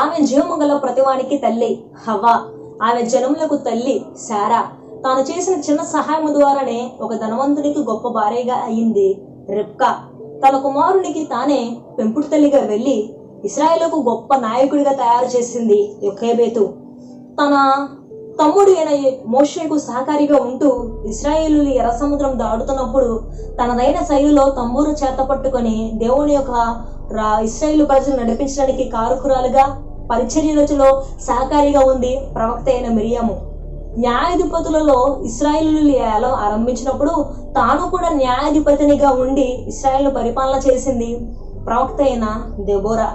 ఆమె జీవము గల ప్రతివానికి తల్లి హవ్వ ఆమె జనములకు తల్లి శారా. తాను చేసిన చిన్న సహాయం ద్వారానే ఒక ధనవంతునికి గొప్ప భార్యగా అయింది రిప్కా తన కుమారునికి తానే పెంపుడు తల్లిగా వెళ్ళి ఇస్రాయేల్కు గొప్ప నాయకుడిగా తయారు చేసింది యొక్కేబేతు తన తమ్ముడు అయిన మోషేకు సహకారిగా ఉంటూ ఇస్రాయేలు ఎర్ర సముద్రం దాడుతున్నప్పుడు తనదైన శైలిలో తమ్మురు చేత పట్టుకొని దేవుని యొక్క రా ప్రజలు నడిపించడానికి కారుకురాలుగా పరిచర్యలో సహకారిగా ఉంది ప్రవక్త అయిన మిరియాము. న్యాయాధిపతులలో ఇస్రాయేలు ఎలా ఆరంభించినప్పుడు తాను కూడా న్యాయాధిపతినిగా ఉండి ఇస్రాయిల్ను పరిపాలన చేసింది ప్రవక్త అయిన దెబోరా.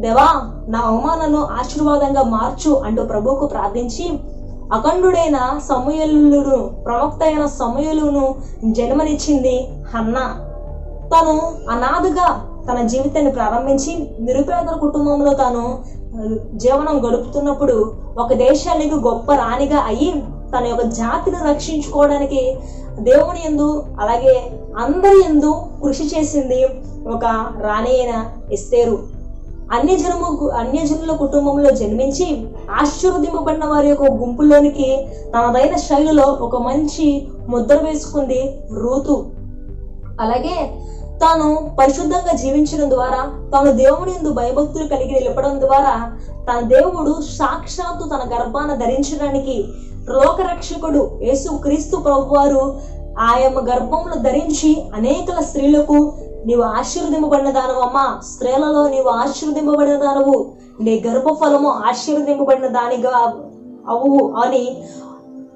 దేవా నా అవమానాన్ని ఆశీర్వాదంగా మార్చు అంటూ ప్రభువుకు ప్రార్థించి అఖండుడైన సమయలును ప్రవక్త అయిన సమయలును జన్మనిచ్చింది హన్న. తను అనాథగా తన జీవితాన్ని ప్రారంభించి నిరుపేదల కుటుంబంలో తాను జీవనం గడుపుతున్నప్పుడు ఒక దేశానికి గొప్ప రాణిగా అయ్యి తన యొక్క జాతిని రక్షించుకోవడానికి దేవుని ఎందు అలాగే అందరి ఎందు కృషి చేసింది ఒక రాణి అయిన ఇస్తేరు అన్యజనము అన్యజనుల కుటుంబంలో జన్మించి ఆశీర్వదింపబడిన వారి యొక్క గుంపులోనికి తనదైన శైలిలో ఒక మంచి ముద్ర వేసుకుంది రూతు. అలాగే తాను పరిశుద్ధంగా జీవించడం ద్వారా తాను దేవుని ఎందు భయభక్తులు కలిగి నిలపడం ద్వారా తన దేవుడు సాక్షాత్తు తన గర్భాన ధరించడానికి లోకరక్షకుడు యేసు క్రీస్తు ప్రభు వారు ఆయమ్మ గర్భమును ధరించి అనేకల స్త్రీలకు నీవు ఆశీర్వదింపబడిన దానవు అమ్మా. స్త్రీలలో నీవు ఆశీర్వదింపబడిన దానవు. నీ గర్భఫలము ఆశీర్వదింపబడిన దానిగా అవు అని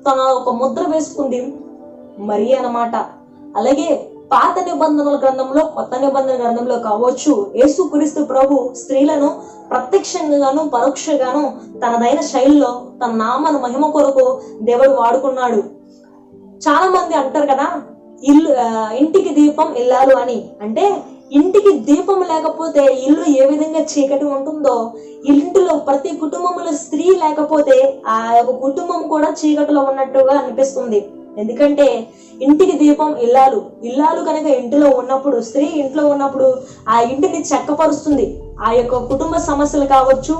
తన ఒక ముద్ర వేసుకుంది మరి అన్నమాట అలాగే పాత నిబంధనల గ్రంథంలో కొత్త నిబంధన గ్రంథంలో కావచ్చు యేసుక్రీస్తు ప్రభు స్త్రీలను ప్రత్యక్షంగాను పరోక్షంగాను తనదైన శైలిలో తన నామను మహిమ కొరకు దేవుడు వాడుకున్నాడు. చాలా మంది అంటారు కదా ఇల్లు ఆ, ఇంటికి దీపం ఇల్లాలు అని. అంటే ఇంటికి దీపం లేకపోతే ఇల్లు ఏ విధంగా చీకటి ఉంటుందో ఇంటిలో ప్రతి కుటుంబంలో స్త్రీ లేకపోతే ఆ యొక్క కుటుంబం కూడా చీకటిలో ఉన్నట్టుగా అనిపిస్తుంది. ఎందుకంటే ఇంటికి దీపం ఇల్లాలు. ఇల్లాలు కనుక ఇంటిలో ఉన్నప్పుడు స్త్రీ ఇంట్లో ఉన్నప్పుడు ఆ ఇంటిని చక్కపరుస్తుంది. ఆ యొక్క కుటుంబ సమస్యలు కావచ్చు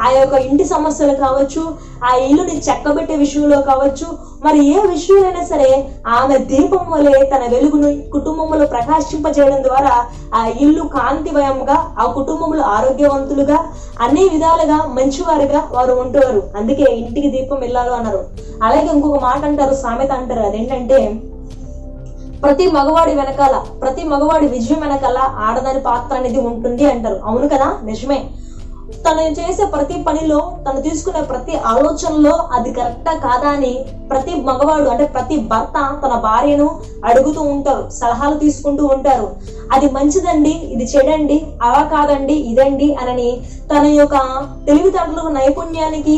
ఆ యొక్క ఇంటి సమస్యలు కావచ్చు ఆ ఇల్లుని చెక్కబెట్టే విషయంలో కావచ్చు మరి ఏ విషయంలో సరే ఆమె దీపం వలె తన వెలుగును కుటుంబంలో ప్రకాశింపజేయడం ద్వారా ఆ ఇల్లు కాంతిమయంగా ఆ కుటుంబంలో ఆరోగ్యవంతులుగా అన్ని విధాలుగా మంచివారుగా వారు ఉంటారు అందుకే ఇంటికి దీపం వెళ్ళాలి అన్నారు. అలాగే ఇంకొక మాట అంటారు సామెత అంటారు. అదేంటంటే ప్రతి మగవాడి వెనకాల ప్రతి మగవాడి విజయం వెనకాల ఆడదాని పాత్ర అనేది ఉంటుంది అంటారు. అవును కదా? నిజమే. తను చేసే ప్రతి పనిలో తను తీసుకునే ప్రతి ఆలోచనలో అది కరెక్టా కాదా అని ప్రతి మగవాడు అంటే ప్రతి భర్త తన భార్యను అడుగుతూ ఉంటారు సలహాలు తీసుకుంటూ ఉంటారు. అది మంచిదండి ఇది చెడండి అలా కాదండి ఇదండి అనని తన యొక్క తెలివితేటలు నైపుణ్యానికి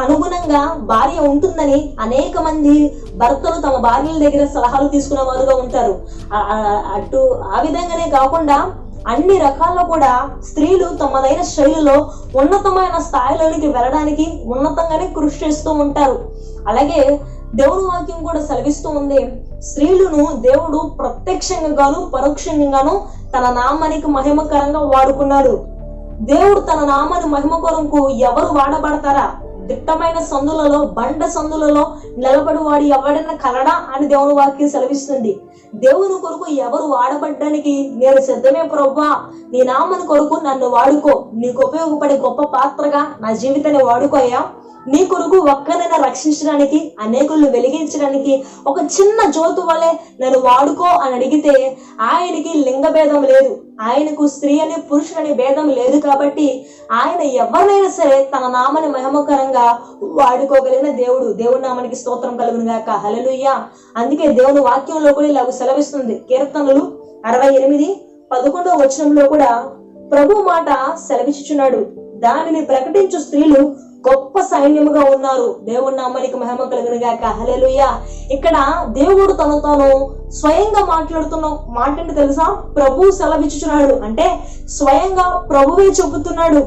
అనుగుణంగా భార్య ఉంటుందని అనేక మంది భర్తలు తమ భార్యల దగ్గర సలహాలు తీసుకునే వారుగా ఉంటారు. అటు ఆ విధంగానే కాకుండా అన్ని రకాల్లో కూడా స్త్రీలు తమదైన శైలిలో ఉన్నతమైన స్థాయిలోనికి వెళ్ళడానికి ఉన్నతంగానే కృషి చేస్తూ ఉంటారు. అలాగే దేవుని వాక్యం కూడా సెలవిస్తూ ఉంది. స్త్రీలను దేవుడు ప్రత్యక్షంగాను పరోక్షంగాను తన నామానికి మహిమకరంగా వాడుకున్నాడు. దేవుడు తన నామాన్ని మహిమ కొరకు ఎవరు వాడబడతారా? దిట్టమైన సందులలో బండ సందులలో నిలబడి వాడు ఎవడన్నా కలడా అని దేవుని వాక్యం సెలవిస్తుంది. దేవుని కొరకు ఎవరు వాడబడ్డానికి నేను సిద్ధమే ప్రవ్వా నీ నామని కొరకు నన్ను వాడుకో. నీకు ఉపయోగపడే గొప్ప పాత్రగా నా జీవితాన్ని వాడుకోయా నీ కొరకు ఒక్కనైనా రక్షించడానికి అనేకులను వెలిగించడానికి ఒక చిన్న జ్యోతి వలె నన్ను వాడుకో అని అడిగితే ఆయనకి లింగ భేదం లేదు. ఆయనకు స్త్రీ అని పురుషుడని భేదం లేదు కాబట్టి ఆయన ఎవరినైనా సరే తన నామని మహిమకరంగా వాడుకోగలిగిన దేవుడు. దేవుడి నామానికి స్తోత్రం కలుగును గాక. హలలుయ్య అందుకే దేవుని వాక్యంలో కూడా ఇలా సెలవిస్తుంది. కీర్తనలు అరవై ఎనిమిది పదకొండవ వచనంలో కూడా ప్రభు మాట సెలవిచ్చుచున్నాడు. దానిని ప్రకటించు స్త్రీలు గొప్ప సైన్యముగా ఉన్నారు. దేవుడి నామానికి మహిమ కలిగిన గాక హల్లెలూయా. ఇక్కడ దేవుడు తను స్వయంగా మాట్లాడుతున్న మాట తెలుసా? ప్రభు సెలవిచ్చుచున్నాడు. అంటే స్వయంగా ప్రభువే చెబుతున్నాడు.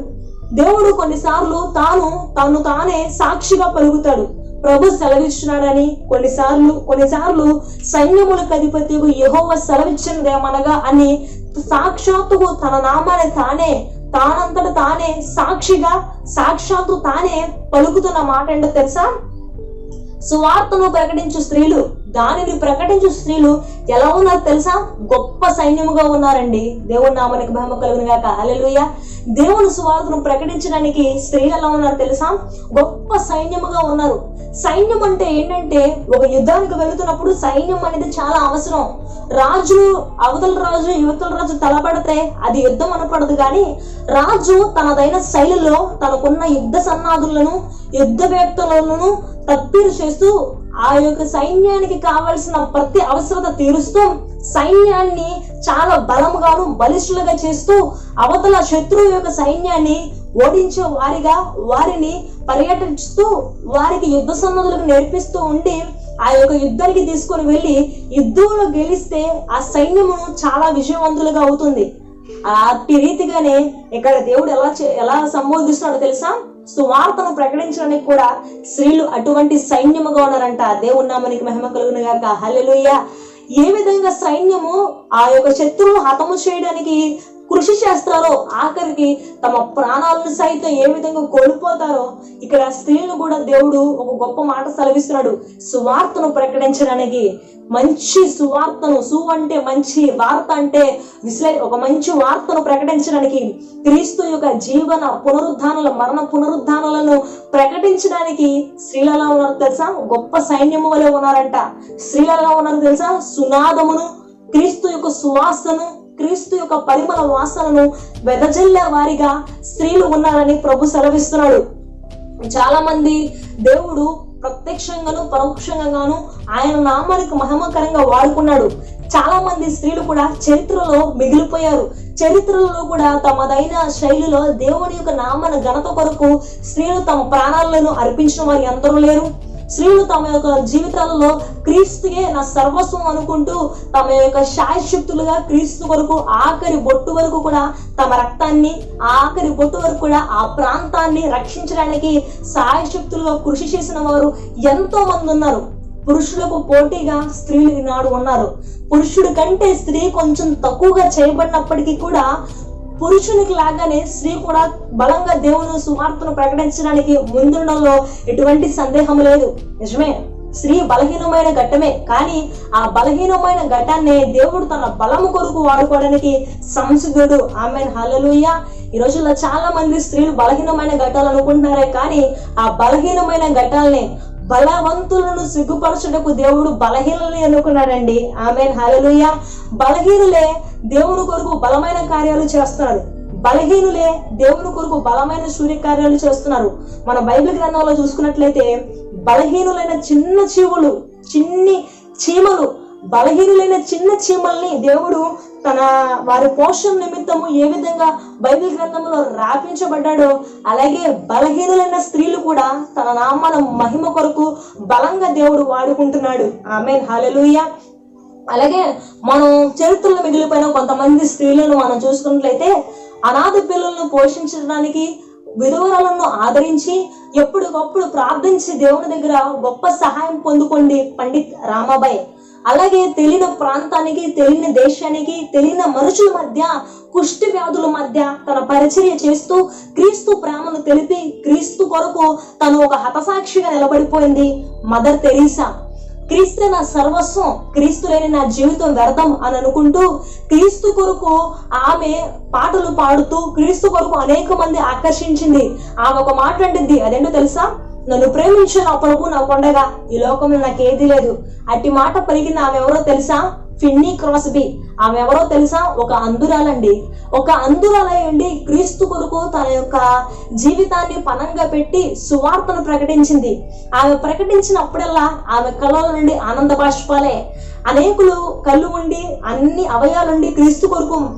దేవుడు కొన్నిసార్లు తాను తాను తానే సాక్షిగా పలుకుతాడు. ప్రభు సెలవిస్తున్నాడని కొన్నిసార్లు కొన్నిసార్లు సైన్యములకు అధిపతి యహోవ సెలవిచ్చినదేమనగా అని సాక్షాత్తుకు తన నామాన్ని తానే తానంతట తానే సాక్షిగా సాక్షాత్తు తానే పలుకుతున్న మాట ఏంటో తెలుసా? సువార్తను ప్రకటించు స్త్రీలు దానిని ప్రకటించు స్త్రీలు ఎలా ఉన్నారు తెలుసా? గొప్ప సైన్యముగా ఉన్నారండి. దేవుని నామానికి మహిమ కలుగును గాక. హల్లెలూయా. దేవుని సువార్తను ప్రకటించడానికి స్త్రీలు ఎలా ఉన్నారు తెలుసా? గొప్ప సైన్యముగా ఉన్నారు. సైన్యం అంటే ఏంటంటే ఒక యుద్ధానికి వెళుతున్నప్పుడు సైన్యం అనేది చాలా అవసరం. రాజు అవతల రాజు యువతల రాజు తలపడితే అది యుద్ధం అనపడదు కానీ రాజు తనదైన శైలిలో తనకున్న యుద్ధ సన్నాదులను యుద్ధ వ్యక్తులను తత్పీరు చేస్తూ ఆ యొక్క సైన్యానికి కావలసిన ప్రతి అవసరత తీరుస్తూ సైన్యాన్ని చాలా బలముగాను బలిష్ఠులుగా చేస్తూ అవతల శత్రువు యొక్క సైన్యాన్ని ఓడించే వారిగా వారిని పర్యటిస్తూ వారికి యుద్ధ సన్నదులకు నేర్పిస్తూ ఉండి ఆ యొక్క యుద్ధానికి తీసుకొని వెళ్ళి యుద్ధంలో గెలిస్తే ఆ సైన్యము చాలా విజయవంతులుగా అవుతుంది. అట్టి రీతిగానే ఇక్కడ దేవుడు ఎలా ఎలా సంబోధిస్తున్నాడో తెలుసా? సువార్తను ప్రకటించడానికి కూడా స్త్రీలు అటువంటి సైన్యముగా ఉన్నారంట. దేవుని నామనికి మహిమ కలుగును గాక. హల్లెలూయా. ఏ విధంగా సైన్యము ఆ యొక్క శత్రువు హతము చేయడానికి కృషి చేస్తారో ఆఖరికి తమ ప్రాణాలను సైతం ఏ విధంగా కోల్పోతారో ఇక్కడ స్త్రీలను కూడా దేవుడు ఒక గొప్ప మాట సెలవిస్తున్నాడు. సువార్తను ప్రకటించడానికి మంచి సువార్తను సు అంటే మంచి వార్త అంటే విశ్లే ఒక మంచి వార్తను ప్రకటించడానికి క్రీస్తు యొక్క జీవన పునరుద్ధానాల మరణ పునరుద్ధానాలను ప్రకటించడానికి స్త్రీలు ఎలా ఉన్నారు తెలుసా? గొప్ప సైన్యము వలె ఉన్నారంట. స్త్రీలు ఎలా ఉన్నారు తెలుసా? సునాదమును క్రీస్తు యొక్క సువాసను క్రీస్తు యొక్క పరిమళ వాసనను వెదజల్లే వారిగా స్త్రీలు ఉన్నారని ప్రభు సెలవిస్తున్నాడు. చాలా మంది దేవుడు ప్రత్యక్షంగాను పరోక్షంగాను ఆయన నామానికి మహిమకరంగా వాడుకున్నాడు. చాలా మంది స్త్రీలు కూడా చరిత్రలో మిగిలిపోయారు. చరిత్రలో కూడా తమదైన శైలిలో దేవుని యొక్క నామన ఘనత కొరకు స్త్రీలు తమ ప్రాణాలను అర్పించిన వారు ఎందరూ లేరు. స్త్రీలు తమ యొక్క జీవితాలలో క్రీస్తుయే నా సర్వస్వం అనుకుంటూ తమ యొక్క శాయశక్తులుగా క్రీస్తు వరకు ఆఖరి బొట్టు వరకు కూడా తమ రక్తాన్ని ఆఖరి బొట్టు వరకు కూడా ఆ ప్రాంతాన్ని రక్షించడానికి సాయశక్తులుగా కృషి చేసిన వారు ఎంతో మంది ఉన్నారు. పురుషులకు పోటీగా స్త్రీలు ఈనాడు ఉన్నారు. పురుషుడి కంటే స్త్రీ కొంచెం తక్కువగా చేయబడినప్పటికీ కూడా పురుషునికి లాగానే స్త్రీ కూడా బలంగా దేవుని సువార్తను ప్రకటించడానికి ముందుండడంలో ఎటువంటి సందేహం లేదు. నిజమే స్త్రీ బలహీనమైన ఘట్టమే కానీ ఆ బలహీనమైన ఘటాన్ని దేవుడు తన బలము కొరకు వాడుకోవడానికి సంసిద్ధుడు ఆమె హలలుయ్య ఈ రోజుల్లో చాలా మంది స్త్రీలు బలహీనమైన ఘట్టాలు అనుకుంటున్నారే కానీ ఆ బలహీనమైన ఘట్టాలని బలవంతులను సిగ్గుపరచుటకు దేవుడు బలహీనలే అనుకున్నాడండి. ఆమె హలలుయ్య బలహీనులే దేవుని కొరకు బలమైన కార్యాలు చేస్తున్నారు. బలహీనులే దేవుని కొరకు బలమైన సూర్య కార్యాలు చేస్తున్నారు. మన బైబిల్ గ్రంథంలో చూసుకున్నట్లయితే బలహీనులైన చిన్న చీవులు చిన్ని చీమలు బలహీనులైన చిన్న చీమల్ని దేవుడు తన వారి పోషణ నిమిత్తము ఏ విధంగా బైబిల్ గ్రంథంలో రాపించబడ్డాడో అలాగే బలహీనులైన స్త్రీలు కూడా తన నామాల మహిమ కొరకు బలంగా దేవుడు వాడుకుంటున్నాడు. ఆమె హల్లెలూయా. అలాగే మనం చరిత్రలో మిగిలిపోయిన కొంతమంది స్త్రీలను మనం చూసుకున్నట్లయితే అనాథ పిల్లలను పోషించడానికి విధవరాలను ఆదరించి ఎప్పటికప్పుడు ప్రార్థించి దేవుని దగ్గర గొప్ప సహాయం పొందుకోండి పండిత్ రామాబాయ్. అలాగే తెలియని ప్రాంతానికి తెలియని దేశానికి తెలియని మనుషుల మధ్య కుష్టి వ్యాధుల మధ్య తన పరిచర్య చేస్తూ క్రీస్తు ప్రేమను తెలిపి క్రీస్తు కొరకు తను ఒక హతసాక్షిగా నిలబడిపోయింది మదర్ తెరీసా. క్రీస్తే నా సర్వస్వం క్రీస్తు లేని నా జీవితం వ్యర్థం అని అనుకుంటూ క్రీస్తు కొరకు ఆమె పాటలు పాడుతూ క్రీస్తు కొరకు అనేక మంది ఆకర్షించింది. ఆమె ఒక మాట అంటుంది. అదేంటో తెలుసా? నన్ను ప్రేమించిన నా ప్రభు నా కొండగా. ఈ లోకంలో నాకు ఏది లేదు. అట్టి మాట పలికిన ఆమె ఎవరో తెలుసా? ఫిన్నీ క్రాస్బీ. ఆమె ఎవరో తెలుసా? ఒక అందురాలండి ఒక అందురాలయండి క్రీస్తు కొరకు తన యొక్క జీవితాన్ని పనంగా పెట్టి సువార్తను ప్రకటించింది. ఆమె ప్రకటించినప్పుడల్లా ఆమె కళ్ళ నుండి ఆనంద బాష్పాలే. అనేకులు కళ్ళు ఉండి అన్ని అవయాలుండి క్రీస్తు కొరకు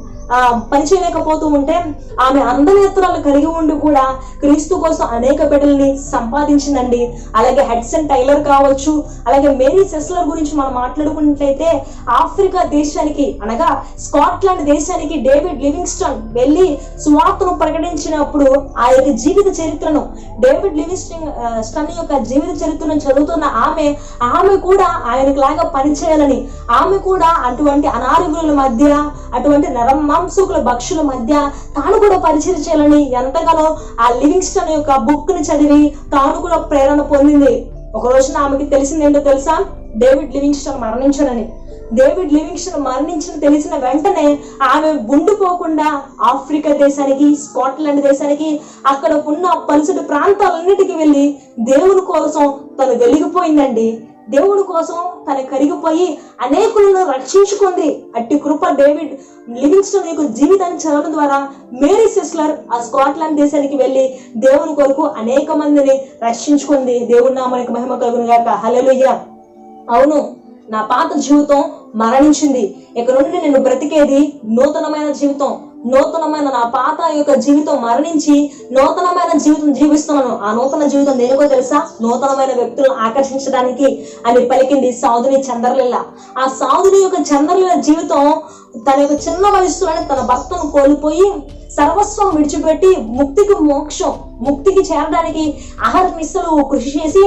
పనిచేయలేకపోతూ ఉంటే ఆమె అందనేత్రాలు కలిగి ఉండి కూడా క్రీస్తు కోసం అనేక బిడ్డల్ని సంపాదించిందండి. అలాగే హెడ్సన్ టైలర్ కావచ్చు అలాగే మేరీ సెస్లర్ గురించి మనం మాట్లాడుకున్నట్లయితే ఆఫ్రికా దేశానికి అనగా స్కాట్లాండ్ దేశానికి డేవిడ్ లివింగ్స్టన్ వెళ్ళి సువార్తను ప్రకటించినప్పుడు ఆ యొక్క జీవిత చరిత్రను డేవిడ్ లివింగ్స్టన్ స్టన్ యొక్క జీవిత చరిత్రను చదువుతున్న ఆమె ఆమె కూడా ఆయనకు లాగా పనిచేయాలని ఆమె కూడా అటువంటి అనారోగ్యాల మధ్య అటువంటి నరమ్మ మాంసకుల భక్షుల మధ్య తాను కూడా పరిచయం చేయాలని ఎంతగానో ఆ లివింగ్స్టన్ యొక్క బుక్ని చదివి తాను కూడా ప్రేరణ పొందింది. ఒక రోజున ఆమెకి తెలిసింది ఏంటో తెలుసా? డేవిడ్ లివింగ్స్టన్ మరణించాడని. డేవిడ్ లివింగ్స్టన్ మరణించిన తెలిసిన వెంటనే ఆమె ఉండిపోకుండా ఆఫ్రికా దేశానికి స్కాట్లాండ్ దేశానికి అక్కడ ఉన్న పలుసటి ప్రాంతాలన్నిటికీ వెళ్ళి దేవుని కోసం తను వెలిగిపోయిందండి. దేవుడి కోసం తను కరిగిపోయి అనేకులను రక్షించుకుంది. అట్టి కృప డేవిడ్ లివింగ్స్టన్ యొక్క జీవితాన్ని చదవడం ద్వారా మేరీ సిస్లర్ ఆ స్కాట్లాండ్ దేశానికి వెళ్ళి దేవుని కొరకు అనేక మందిని రక్షించుకుంది. దేవుని నామానికి మహిమ కలుగును గాక. హలలుయ్య అవును నా పాత జీవితం మరణించింది. ఇక నుండి నేను బ్రతికేది నూతనమైన జీవితం. నూతనమైన నా పాత యొక్క జీవితం మరణించి నూతనమైన జీవితం జీవిస్తున్నాను. ఆ నూతన జీవితం దేనికో తెలుసా? నూతనమైన వ్యక్తులను ఆకర్షించడానికి అని పలికింది సాధుని చంద్రలీల. ఆ సాధుని యొక్క చంద్రలీల జీవితం తన యొక్క చిన్న వయసులోనే తన భర్తను కోల్పోయి సర్వస్వం విడిచిపెట్టి ముక్తికి మోక్షం ముక్తికి చేరడానికి ఆహార కృషి చేసి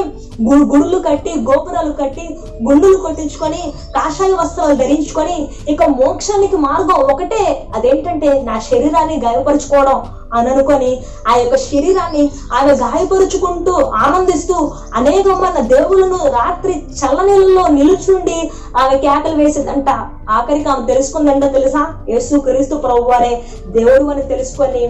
గు- గుడులు కట్టి గోపురాలు కట్టి గుండులు కొట్టించుకొని కాషాయ వస్త్రాలు ధరించుకొని ఇక మోక్షానికి మార్గం ఒకటే. అదేంటంటే నా శరీరాన్ని గాయపరుచుకోవడం అని అనుకొని ఆ యొక్క శరీరాన్ని ఆమె గాయపరుచుకుంటూ ఆనందిస్తూ అనేకమైన దేవులను రాత్రి చల్లనీళ్ళలో నిలుచుండి ఆమె కేకలు వేసేదంట. ఆఖరికి ఆమె తెలుసుకుందంట తెలుసా? యేసు క్రీస్తు ప్రభు వారే దేవుడు అని తెలుసుకొని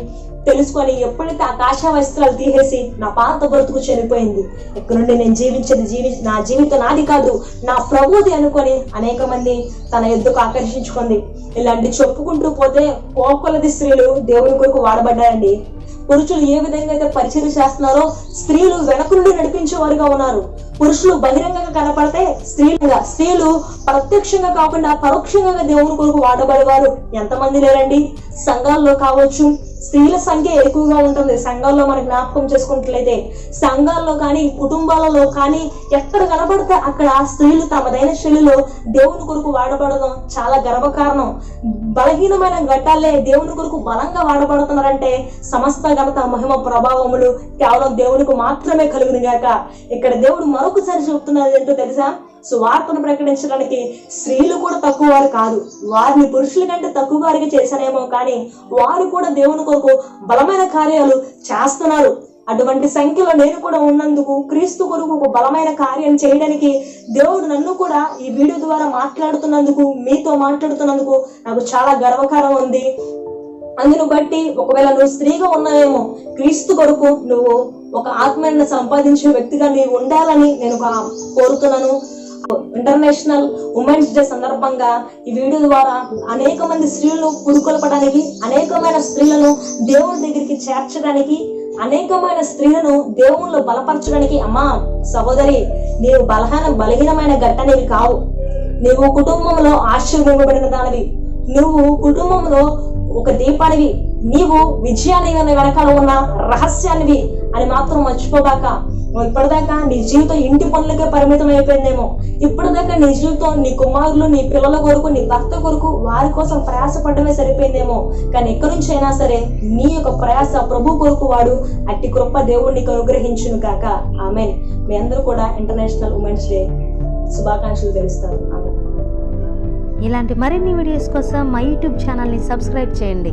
తెలుసుకొని ఎప్పుడైతే ఆకాశ వస్త్రాలు తీసేసి నా పాత బ్రతుకు చనిపోయింది ఇక్కడ నుండి నేను జీవించేది జీవి నా జీవితం నాది కాదు నా ప్రభుది అనుకొని అనేక మంది తన ఎద్దుకు ఆకర్షించుకుంది. ఇలాంటి చెప్పుకుంటూ పోతే కోకొలది స్త్రీలు దేవుని కొరకు వాడబడ్డారండి. పురుషులు ఏ విధంగా అయితే పరిచయం చేస్తున్నారో స్త్రీలు వెనక నుండి నడిపించేవారుగా ఉన్నారు. పురుషులు బహిరంగంగా కనపడితే స్త్రీలుగా స్త్రీలు ప్రత్యక్షంగా కాకుండా పరోక్షంగా దేవుని కొరకు వాడబడేవారు ఎంతమంది లేరండి? సంఘాల్లో కావచ్చు స్త్రీల సంఖ్య ఎక్కువగా ఉంటుంది. సంఘాల్లో మనం జ్ఞాపకం చేసుకున్నట్లయితే సంఘాల్లో కానీ కుటుంబాలలో కానీ ఎక్కడ కనబడితే అక్కడ స్త్రీలు తమదైన శైలిలో దేవుని కొరకు వాడబడడం చాలా గర్వకారణం. బలహీనమైన ఘట్టాలే దేవుని కొరకు బలంగా వాడబడుతున్నారంటే సమస్త ఘనత మహిమ ప్రభావములు కేవలం దేవునికి మాత్రమే కలుగును గాక ఇక్కడ దేవుడు మరొకసారి చెప్తున్నది ఏంటో తెలుసా? సువార్తను ప్రకటించడానికి స్త్రీలు కూడా తక్కువ వారు కాదు. వారిని పురుషుల కంటే తక్కువ వారికి చేశానేమో కానీ వారు కూడా దేవుని కొరకు బలమైన కార్యాలు చేస్తున్నారు. అటువంటి సంఖ్యలో నేను కూడా ఉన్నందుకు క్రీస్తు కొరకు ఒక బలమైన కార్యం చేయడానికి దేవుడు నన్ను కూడా ఈ వీడియో ద్వారా మాట్లాడుతున్నందుకు మీతో మాట్లాడుతున్నందుకు నాకు చాలా గర్వకారం ఉంది. అందును బట్టి ఒకవేళ నువ్వు స్త్రీగా ఉన్నావేమో క్రీస్తు కొరకు నువ్వు ఒక ఆత్మని సంపాదించే వ్యక్తిగా నీవు ఉండాలని నేను కోరుతున్నాను. ఇంటర్నేషనల్ ఉమెన్స్ డే సందర్భంగా ఈ వీడియో ద్వారా అనేక మంది స్త్రీలను పురుకొల్పడానికి అనేకమైన స్త్రీలను దేవుని దగ్గరికి చేర్చడానికి అనేకమైన స్త్రీలను దేవుళ్ళు బలపరచడానికి అమ్మా సహోదరి నీవు బలహీన బలహీనమైన గట్టనేవి కావు. నీవు కుటుంబంలో ఆశీర్వదింపబడిన దానివి. నువ్వు కుటుంబంలో ఒక దీపానివి. నీవు విజయాన్ని వెనకాల ఉన్న రహస్యానివి అని మాత్రం మర్చిపోబాక నువ్వు ఇప్పటిదాకా నీ జీవితం ఇంటి పనులకే పరిమితం అయిపోయిందేమో. ఇప్పటిదాకా నీ జీవితం నీ కుమారులు నీ పిల్లల కొరకు నీ భర్త కొరకు వారి కోసం ప్రయాసపడమే సరిపోయిందేమో. కానీ ఎక్కడి నుంచి అయినా సరే నీ యొక్క ప్రయాస ప్రభు కొరకు వాడు అట్టి కృప దేవుడు నీకు అనుగ్రహించును కాక ఆమె మీ అందరూ కూడా ఇంటర్నేషనల్ ఉమెన్స్ డే శుభాకాంక్షలు తెలుస్తారు. ఆమె ఇలాంటి మరిన్ని వీడియోస్ కోసం మా యూట్యూబ్ ఛానల్ని సబ్స్క్రైబ్ చేయండి.